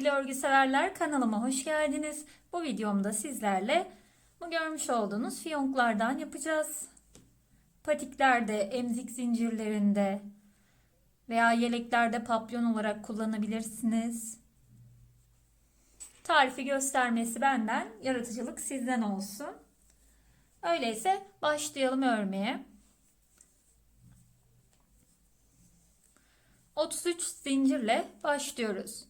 Sevgili örgü severler kanalıma hoş geldiniz. Bu videomda sizlerle bu görmüş olduğunuz fiyonklardan yapacağız. Patiklerde, emzik zincirlerinde veya yeleklerde papyon olarak kullanabilirsiniz. Tarifi göstermesi benden, yaratıcılık sizden olsun. Öyleyse başlayalım örmeye. 33 zincirle başlıyoruz.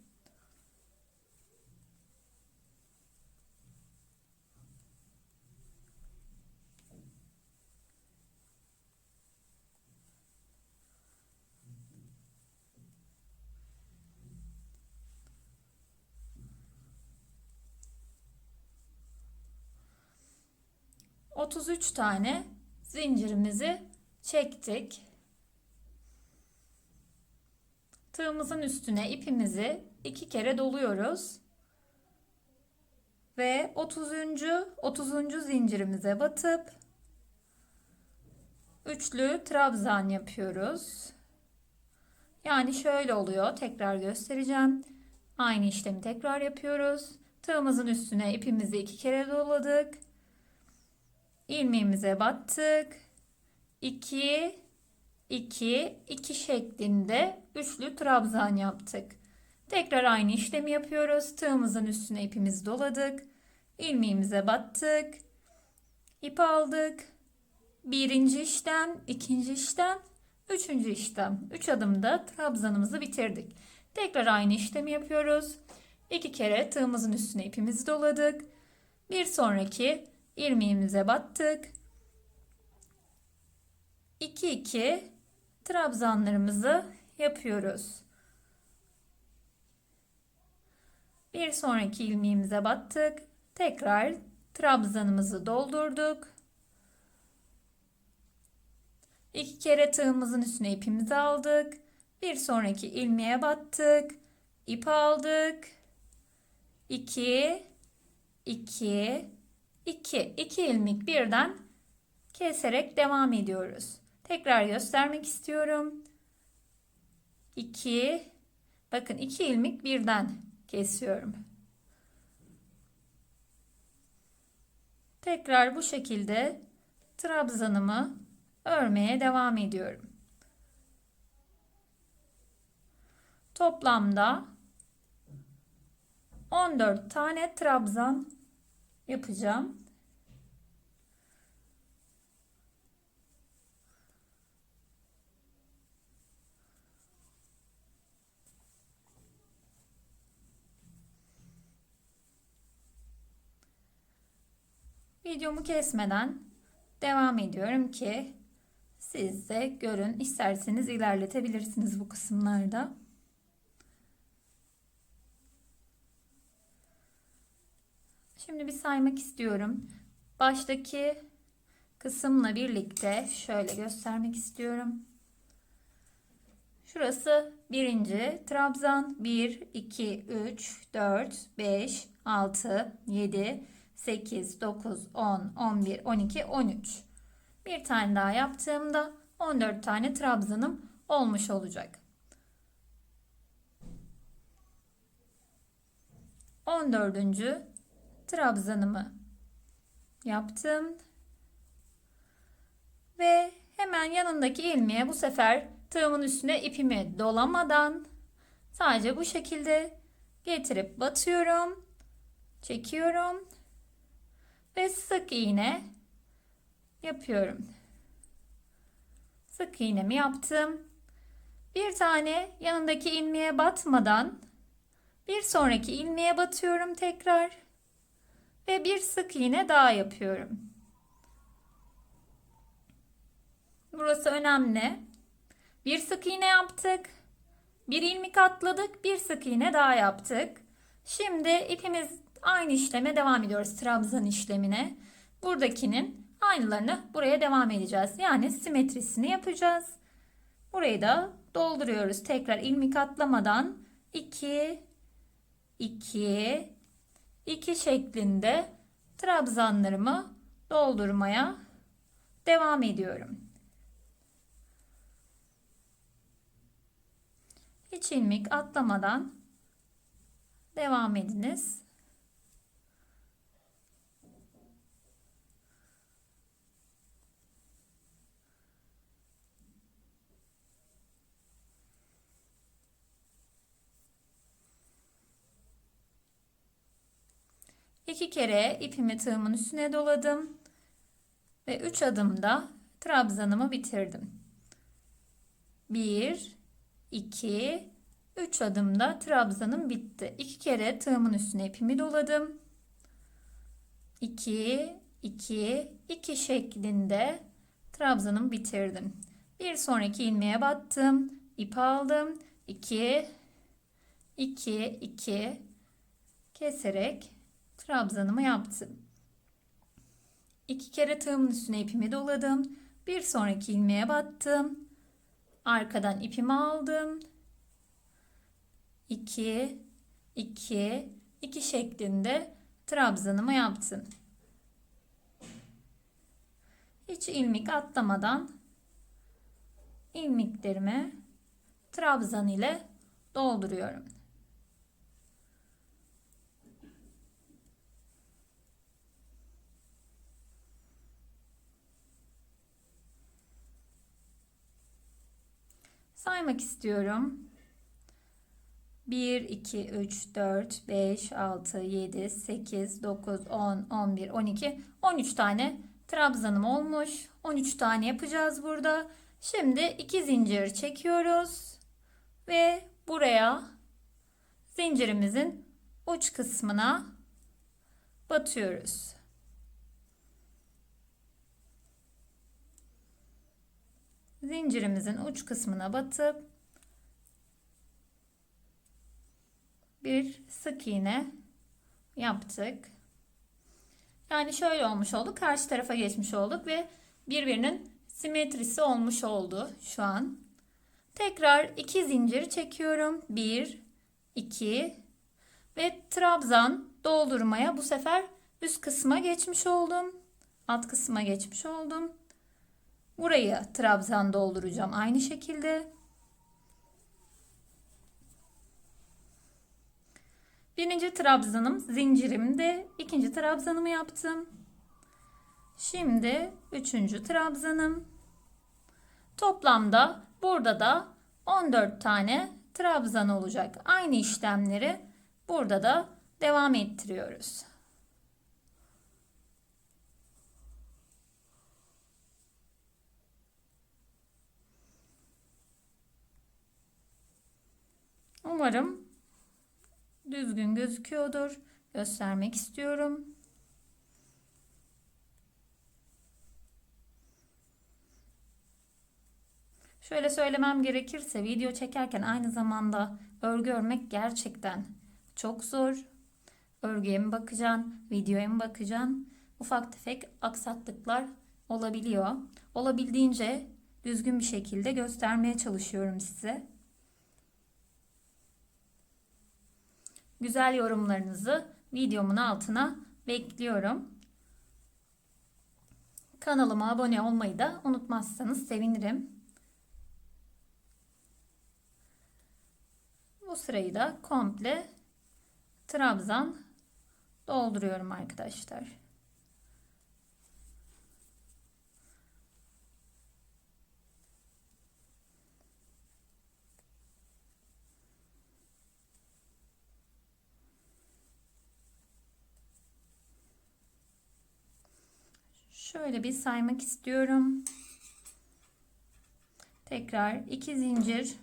33 tane zincirimizi çektik. Tığımızın üstüne ipimizi iki kere doluyoruz. Ve 30. 30. zincirimize batıp üçlü trabzan yapıyoruz. Yani şöyle oluyor. Tekrar göstereceğim. Aynı işlemi tekrar yapıyoruz. Tığımızın üstüne ipimizi iki kere doladık ilmeğimize battık. 2 2 2 şeklinde üçlü trabzan yaptık. Tekrar aynı işlemi yapıyoruz. Tığımızın üstüne ipimizi doladık. ilmeğimize battık. ip aldık. Birinci işlem, ikinci işlem, üçüncü işlem. Üç adımda trabzanımızı bitirdik. Tekrar aynı işlemi yapıyoruz. İki kere tığımızın üstüne ipimizi doladık. Bir sonraki ilmeğimize battık. 2 2 trabzanlarımızı yapıyoruz. Bir sonraki ilmeğimize battık. Tekrar trabzanımızı doldurduk. İki kere tığımızın üstüne ipimizi aldık. Bir sonraki ilmeğe battık. ip aldık. 2 2 2 2 ilmek birden keserek devam ediyoruz. Tekrar göstermek istiyorum. 2 bakın 2 ilmek birden kesiyorum. Tekrar bu şekilde trabzanımı örmeye devam ediyorum. Toplamda 14 tane trabzan yapacağım. Videomu kesmeden devam ediyorum ki siz de görün. İsterseniz ilerletebilirsiniz bu kısımlarda. Şimdi bir saymak istiyorum. Baştaki kısımla birlikte şöyle göstermek istiyorum. Şurası birinci trabzan 1, 2, 3, 4, 5, 6, 7, 8, 9, 10, 11, 12, 13. Bir tane daha yaptığımda 14 tane trabzanım olmuş olacak. 14 trabzanımı yaptım. Ve hemen yanındaki ilmeğe bu sefer tığımın üstüne ipimi dolamadan sadece bu şekilde getirip batıyorum. Çekiyorum. Ve sık iğne yapıyorum. Sık iğnemi yaptım. Bir tane yanındaki ilmeğe batmadan bir sonraki ilmeğe batıyorum tekrar ve bir sık iğne daha yapıyorum. Burası önemli. Bir sık iğne yaptık. Bir ilmek atladık, bir sık iğne daha yaptık. Şimdi ipimiz aynı işleme devam ediyoruz trabzan işlemine. Buradakinin aynılarını buraya devam edeceğiz. Yani simetrisini yapacağız. Burayı da dolduruyoruz. Tekrar ilmek atlamadan 2 2 2 şeklinde trabzanlarımı doldurmaya devam ediyorum. Hiç ilmik atlamadan devam ediniz. İki kere ipimi tığımın üstüne doladım ve üç adımda trabzanımı bitirdim. Bir, iki, üç adımda trabzanım bitti. İki kere tığımın üstüne ipimi doladım. İki, iki, iki şeklinde trabzanımı bitirdim. Bir sonraki ilmeğe battım. ip aldım. İki, iki, iki keserek trabzanımı yaptım. İki kere tığımın üstüne ipimi doladım. Bir sonraki ilmeğe battım. Arkadan ipimi aldım. 2 2 2 şeklinde trabzanımı yaptım. Hiç ilmik atlamadan ilmiklerimi trabzan ile dolduruyorum. Saymak istiyorum. 1, 2, 3, 4, 5, 6, 7, 8, 9, 10, 11, 12, 13 tane trabzanım olmuş. 13 tane yapacağız burada. Şimdi 2 zincir çekiyoruz. Ve buraya zincirimizin uç kısmına batıyoruz. Zincirimizin uç kısmına batıp bir sık iğne yaptık. Yani şöyle olmuş oldu. Karşı tarafa geçmiş olduk ve birbirinin simetrisi olmuş oldu şu an. Tekrar iki zincir çekiyorum. Bir, iki ve trabzan doldurmaya bu sefer üst kısma geçmiş oldum. Alt kısma geçmiş oldum. Burayı trabzan dolduracağım aynı şekilde. Birinci trabzanım zincirimde ikinci trabzanımı yaptım. Şimdi üçüncü trabzanım. Toplamda burada da 14 tane trabzan olacak. Aynı işlemleri burada da devam ettiriyoruz. Umarım düzgün gözüküyordur. Göstermek istiyorum. Şöyle söylemem gerekirse video çekerken aynı zamanda örgü örmek gerçekten çok zor. Örgüye mi bakacaksın, videoya mı bakacaksın? Ufak tefek aksaklıklar olabiliyor. Olabildiğince düzgün bir şekilde göstermeye çalışıyorum size. Güzel yorumlarınızı videomun altına bekliyorum. Kanalıma abone olmayı da unutmazsanız sevinirim. Bu sırayı da komple trabzan dolduruyorum arkadaşlar. Şöyle bir saymak istiyorum. Tekrar iki zincir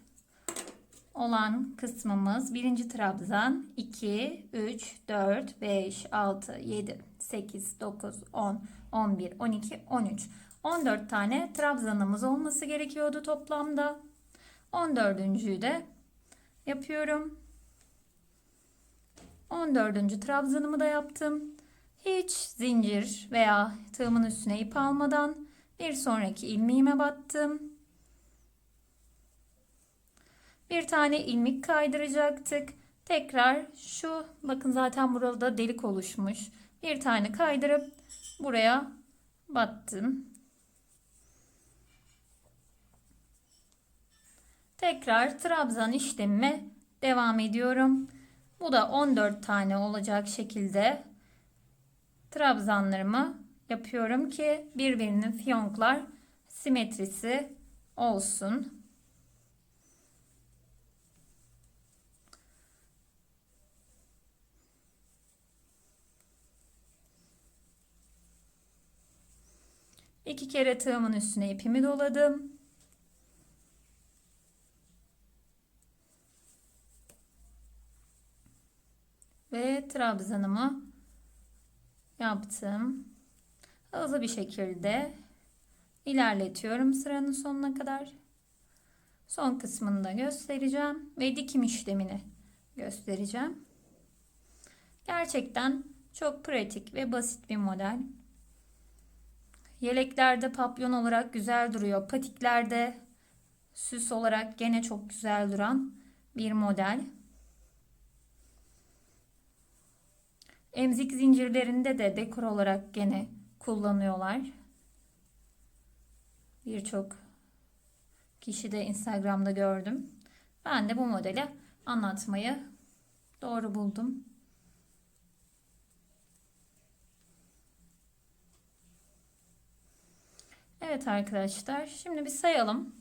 olan kısmımız birinci trabzan 2 3 4 5 6 7 8 9 10 11 12 13 14 tane trabzanımız olması gerekiyordu toplamda 14.'ü de yapıyorum 14. trabzanımı da yaptım hiç zincir veya tığımın üstüne ip almadan bir sonraki ilmeğime battım. Bir tane ilmek kaydıracaktık. Tekrar şu bakın zaten burada delik oluşmuş. Bir tane kaydırıp buraya battım. Tekrar trabzan işlemime devam ediyorum. Bu da 14 tane olacak şekilde trabzanlarımı yapıyorum ki birbirinin fiyonklar simetrisi olsun. İki kere tığımın üstüne ipimi doladım. Ve trabzanımı yaptım. Hızlı bir şekilde ilerletiyorum sıranın sonuna kadar. Son kısmını da göstereceğim ve dikim işlemini göstereceğim. Gerçekten çok pratik ve basit bir model. Yeleklerde papyon olarak güzel duruyor. Patiklerde süs olarak gene çok güzel duran bir model. Emzik zincirlerinde de dekor olarak gene kullanıyorlar. Birçok kişi de Instagram'da gördüm. Ben de bu modeli anlatmayı doğru buldum. Evet arkadaşlar, şimdi bir sayalım.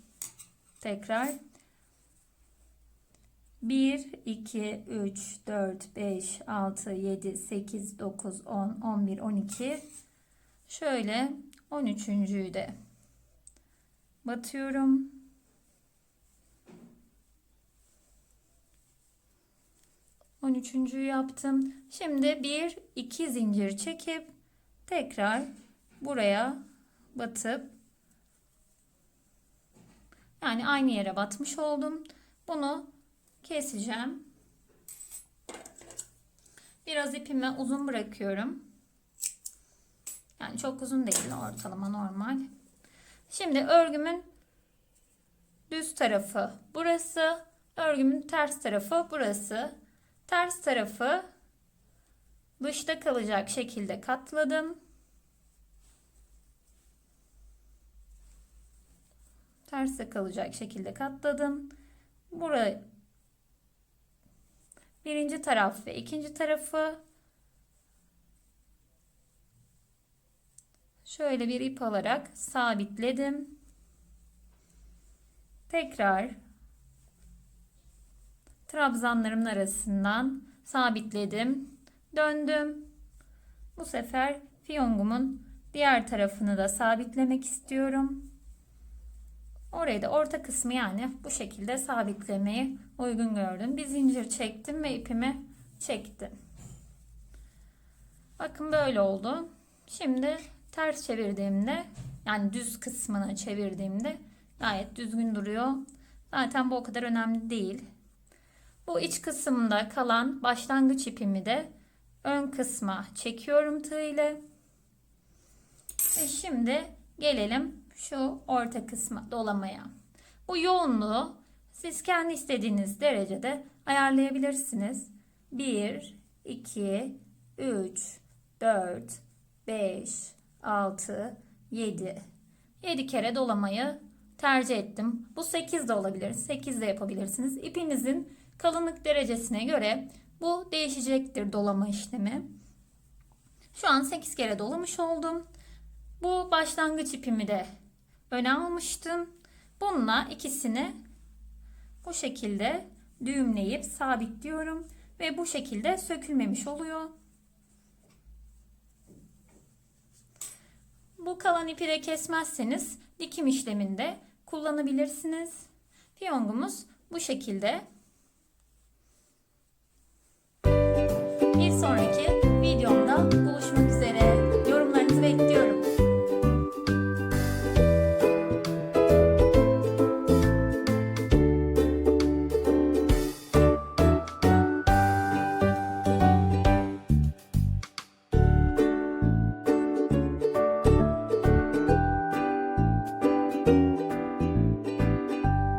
Tekrar 1, 2, 3, 4, 5, 6, 7, 8, 9, 10, 11, 12. Şöyle 13.'ü de batıyorum. On üçüncüyü yaptım. Şimdi bir iki zincir çekip tekrar buraya batıp yani aynı yere batmış oldum. Bunu keseceğim. Biraz ipimi uzun bırakıyorum. Yani çok uzun değil ortalama normal. Şimdi örgümün düz tarafı burası. Örgümün ters tarafı burası. Ters tarafı dışta kalacak şekilde katladım. Terse kalacak şekilde katladım. Burayı birinci taraf ve ikinci tarafı şöyle bir ip alarak sabitledim. Tekrar trabzanlarımın arasından sabitledim. Döndüm. Bu sefer fiyongumun diğer tarafını da sabitlemek istiyorum. Orayı da orta kısmı yani bu şekilde sabitlemeyi uygun gördüm. Bir zincir çektim ve ipimi çektim. Bakın böyle oldu. Şimdi ters çevirdiğimde yani düz kısmını çevirdiğimde gayet düzgün duruyor. Zaten bu o kadar önemli değil. Bu iç kısımda kalan başlangıç ipimi de ön kısma çekiyorum tığ ile. Ve şimdi gelelim şu orta kısma dolamaya. Bu yoğunluğu siz kendi istediğiniz derecede ayarlayabilirsiniz. 1, 2, 3, 4, 5, 6, 7. 7 kere dolamayı tercih ettim. Bu 8 de olabilir. 8 de yapabilirsiniz. İpinizin kalınlık derecesine göre bu değişecektir dolama işlemi. Şu an 8 kere dolamış oldum. Bu başlangıç ipimi de öne almıştım. Bununla ikisini bu şekilde düğümleyip sabitliyorum ve bu şekilde sökülmemiş oluyor. Bu kalan ipi de kesmezseniz dikim işleminde kullanabilirsiniz. Fiyongumuz bu şekilde.